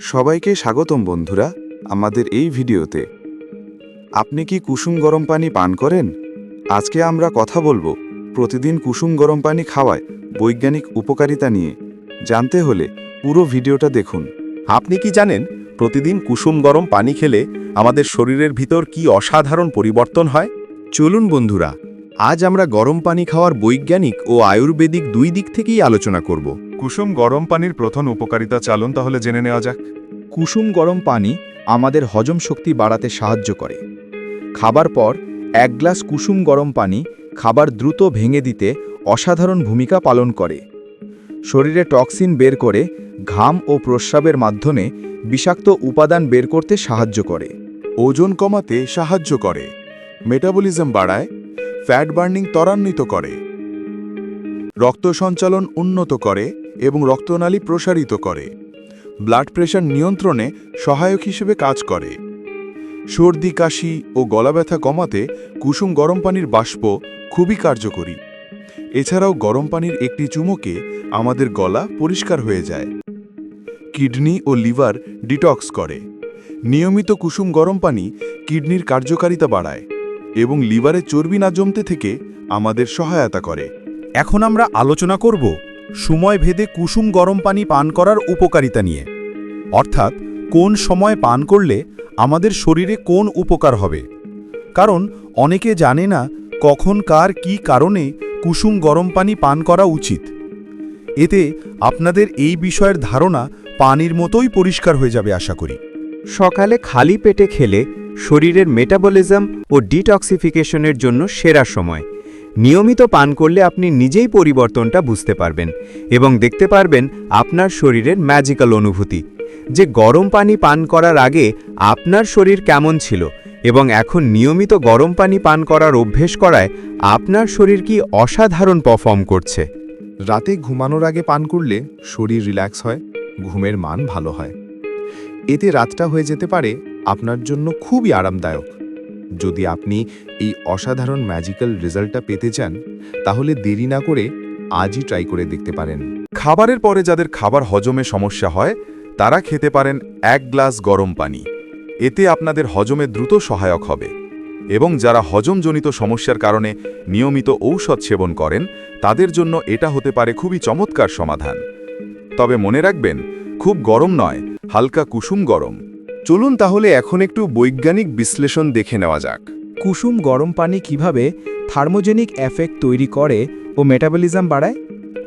সবাইকে স্বাগতম বন্ধুরা আমাদের এই ভিডিওতে। আপনি কি কুসুম গরম পানি পান করেন? আজকে আমরা কথা বলব প্রতিদিন কুসুম গরম পানি খাওয়ায় বৈজ্ঞানিক উপকারিতা নিয়ে। জানতে হলে পুরো ভিডিওটা দেখুন। আপনি কি জানেন প্রতিদিন কুসুম গরম পানি খেলে আমাদের শরীরের ভিতর কি অসাধারণ পরিবর্তন হয়? চলুন বন্ধুরা আজ আমরা গরম পানি খাওয়ার বৈজ্ঞানিক ও আয়ুর্বেদিক দুই দিক থেকেই আলোচনা করব। কুসুম গরম পানির প্রথম উপকারিতা চালন তাহলে জেনে নেওয়া যাক। কুসুম গরম পানি আমাদের হজম শক্তি বাড়াতে সাহায্য করে। খাবার পর এক গ্লাস কুসুম গরম পানি খাবার দ্রুত ভেঙে দিতে অসাধারণ ভূমিকা পালন করে। শরীরে টক্সিন বের করে ঘাম ও প্রস্রাবের মাধ্যমে বিষাক্ত উপাদান বের করতে সাহায্য করে। ওজন কমাতে সাহায্য করে। মেটাবলিজম বাড়ায় ফ্যাট বার্নিং ত্বরান্বিত করে। রক্ত সঞ্চালন উন্নত করে। এবং রক্তনালী প্রসারিত করে। ব্লাড প্রেশার নিয়ন্ত্রণে সহায়ক হিসেবে কাজ করে। সর্দি, কাশি ও গলা ব্যথা কমাতে কুসুম গরম পানির বাষ্প খুবই কার্যকরী। এছাড়াও গরম পানির একটি চুমুকে আমাদের গলা পরিষ্কার হয়ে যায়। কিডনি ও লিভার ডিটক্স করে। নিয়মিত কুসুম গরম পানি কিডনির কার্যকারিতা বাড়ায় এবং লিভারে চর্বি না জমতে থেকে আমাদের সহায়তা করে। এখন আমরা আলোচনা করব সময় ভেদে কুসুম গরম পানি পান করার উপকারিতা নিয়ে। অর্থাৎ, কোন সময় পান করলে আমাদের শরীরে কোন উপকার হবে? কারণ, অনেকে জানে না কখন কার কি কারণে কুসুম গরম পানি পান করা উচিত। এতে আপনাদের এই বিষয়ের ধারণা পানির মতোই পরিষ্কার হয়ে যাবে আশা করি। সকালে খালি পেটে খেলে শরীরের মেটাবলিজম ও ডিটক্সিফিকেশনের জন্য সেরা সময়। নিয়মিত পান করলে আপনি নিজেই পরিবর্তনটা বুঝতে পারবেন এবং দেখতে পারবেন আপনার শরীরের ম্যাজিক্যাল অনুভূতি। যে গরম পানি পান করার আগে আপনার শরীর কেমন ছিল এবং এখন নিয়মিত গরম পানি পান করার অভ্যেস করায় আপনার শরীর কি অসাধারণ পারফর্ম করছে। রাতে ঘুমানোর আগে পান করলে শরীর রিল্যাক্স হয়, ঘুমের মান ভালো হয়। এতে রাতটা হয়ে যেতে পারে আপনার জন্য খুবই আরামদায়ক। যদি আপনি এই অসাধারণ ম্যাজিক্যাল রেজাল্টটা পেতে চান, তাহলে দেরি না করে আজই ট্রাই করে দেখতে পারেন। খাবারের পরে যাদের খাবার হজমে সমস্যা হয়, তারা খেতে পারেন এক গ্লাস গরম পানি। এতে আপনাদের হজমে দ্রুত সহায়ক হবে। এবং যারা হজমজনিত সমস্যার কারণে নিয়মিত ঔষধ সেবন করেন, তাদের জন্য এটা হতে পারে খুবই চমৎকার সমাধান। তবে মনে রাখবেন, খুব গরম নয়, হালকা কুসুম গরম। চলুন তাহলে এখন একটু বৈজ্ঞানিক বিশ্লেষণ দেখে নেওয়া যাক। কুসুম গরম পানি কীভাবে থার্মোজেনিক এফেক্ট তৈরি করে ও মেটাবলিজম বাড়ায়?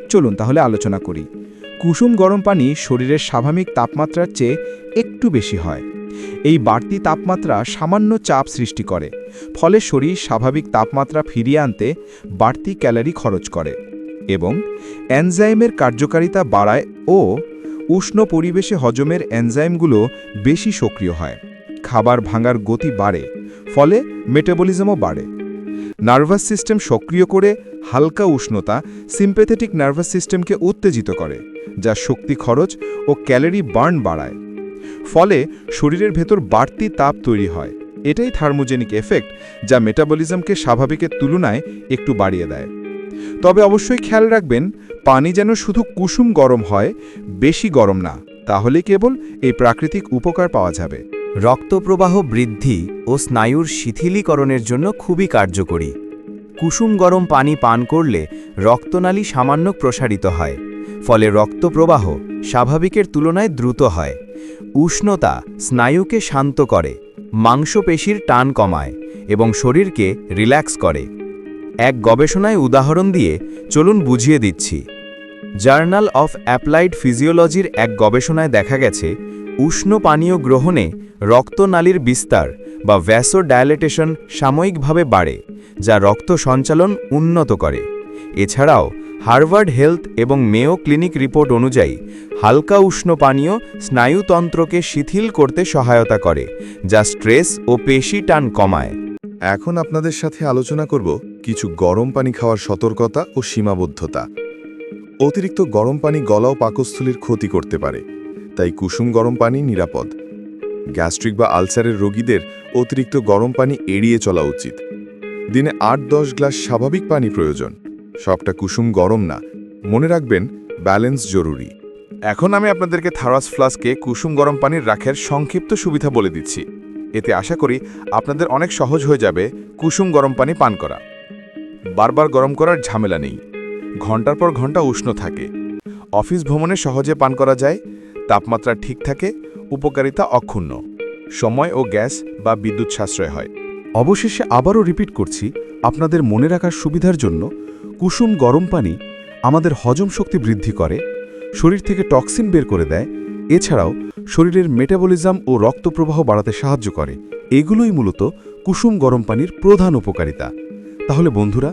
চলুন তাহলে আলোচনা করি। কুসুম গরম পানি শরীরের স্বাভাবিক তাপমাত্রার চেয়ে একটু বেশি হয়। এই বাড়তি তাপমাত্রা সামান্য চাপ সৃষ্টি করে, ফলে শরীর স্বাভাবিক তাপমাত্রা ফিরিয়ে আনতে বাড়তি ক্যালারি খরচ করে এবং এনজাইমের কার্যকারিতা বাড়ায় ও উষ্ণ পরিবেশে হজমের এনজাইমগুলো বেশি সক্রিয় হয়। খাবার ভাঙার গতি বাড়ে, ফলে মেটাবলিজমও বাড়ে। নার্ভাস সিস্টেম সক্রিয় করে হালকা উষ্ণতা সিম্পেথেটিক নার্ভাস সিস্টেমকে উত্তেজিত করে, যা শক্তি খরচ ও ক্যালোরি বার্ন বাড়ায়। ফলে শরীরের ভেতর বাড়তি তাপ তৈরি হয়। এটাই থার্মোজেনিক এফেক্ট যা মেটাবলিজমকে স্বাভাবিকের তুলনায় একটু বাড়িয়ে দেয়। তবে অবশ্যই খেয়াল রাখবেন, পানি যেন শুধু কুসুম গরম হয়, বেশি গরম না, তাহলে কেবল এই প্রাকৃতিক উপকার পাওয়া যাবে। রক্তপ্রবাহ বৃদ্ধি ও স্নায়ুর শিথিলীকরণের জন্য খুবই কার্যকরী। কুসুম গরম পানি পান করলে রক্তনালী সামান্য প্রসারিত হয়, ফলে রক্তপ্রবাহ স্বাভাবিকের তুলনায় দ্রুত হয়। উষ্ণতা স্নায়ুকে শান্ত করে, মাংসপেশির টান কমায় এবং শরীরকে রিল্যাক্স করে। এক গবেষণায় উদাহরণ দিয়ে চলুন বুঝিয়ে দিচ্ছি। জার্নাল অফ অ্যাপ্লাইড ফিজিওলজির এক গবেষণায় দেখা গেছে, উষ্ণ পানীয় গ্রহণে রক্তনালীর বিস্তার বা ভ্যাসো ডায়ালেটেশন সাময়িকভাবে বাড়ে, যা রক্ত সঞ্চালন উন্নত করে। এছাড়াও, হার্ভার্ড হেলথ এবং মেও ক্লিনিক রিপোর্ট অনুযায়ী, হালকা উষ্ণ পানীয় স্নায়ুতন্ত্রকে শিথিল করতে সহায়তা করে, যা স্ট্রেস ও পেশি টান কমায়। এখন আপনাদের সাথে আলোচনা করব কিছু গরম পানি খাওয়ার সতর্কতা ও সীমাবদ্ধতা। অতিরিক্ত গরম পানি গলা ও পাকস্থলীর ক্ষতি করতে পারে, তাই কুসুম গরম পানি নিরাপদ। গ্যাস্ট্রিক বা আলসারের রোগীদের অতিরিক্ত গরম পানি এড়িয়ে চলা উচিত। দিনে আট দশ গ্লাস স্বাভাবিক পানি প্রয়োজন। সবটা কুসুম গরম না। মনে রাখবেন, ব্যালেন্স জরুরি। এখন আমি আপনাদেরকে থারাস ফ্লাস্কে কুসুম গরম পানির রাখার সংক্ষিপ্ত সুবিধা বলে দিচ্ছি। এতে আশা করি আপনাদের অনেক সহজ হয়ে যাবে কুসুম গরম পানি পান করা। বারবার গরম করার ঝামেলা নেই। ঘণ্টার পর ঘণ্টা উষ্ণ থাকে। অফিস ভ্রমণে সহজে পান করা যায়, তাপমাত্রা ঠিক থাকে, উপকারিতা অক্ষুণ্ণ। সময় ও গ্যাস বা বিদ্যুৎ সাশ্রয় হয়। অবশেষে আবারও রিপিট করছি, আপনাদের মনে রাখার সুবিধার জন্য কুসুম গরম পানি আমাদের হজম শক্তি বৃদ্ধি করে, শরীর থেকে টক্সিন বের করে দেয়, এছাড়াও শরীরের মেটাবলিজম ও রক্তপ্রবাহ বাড়াতে সাহায্য করে। এগুলোই মূলত কুসুম গরম পানির প্রধান উপকারিতা। তাহলে বন্ধুরা,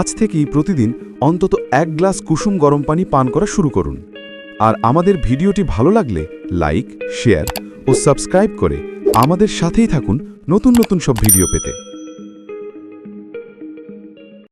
আজ থেকেই প্রতিদিন অন্তত এক গ্লাস কুসুম গরম পানি পান করা শুরু করুন। আর আমাদের ভিডিওটি ভালো লাগলে লাইক, শেয়ার ও সাবস্ক্রাইব করে আমাদের সাথেই থাকুন নতুন নতুন সব ভিডিও পেতে।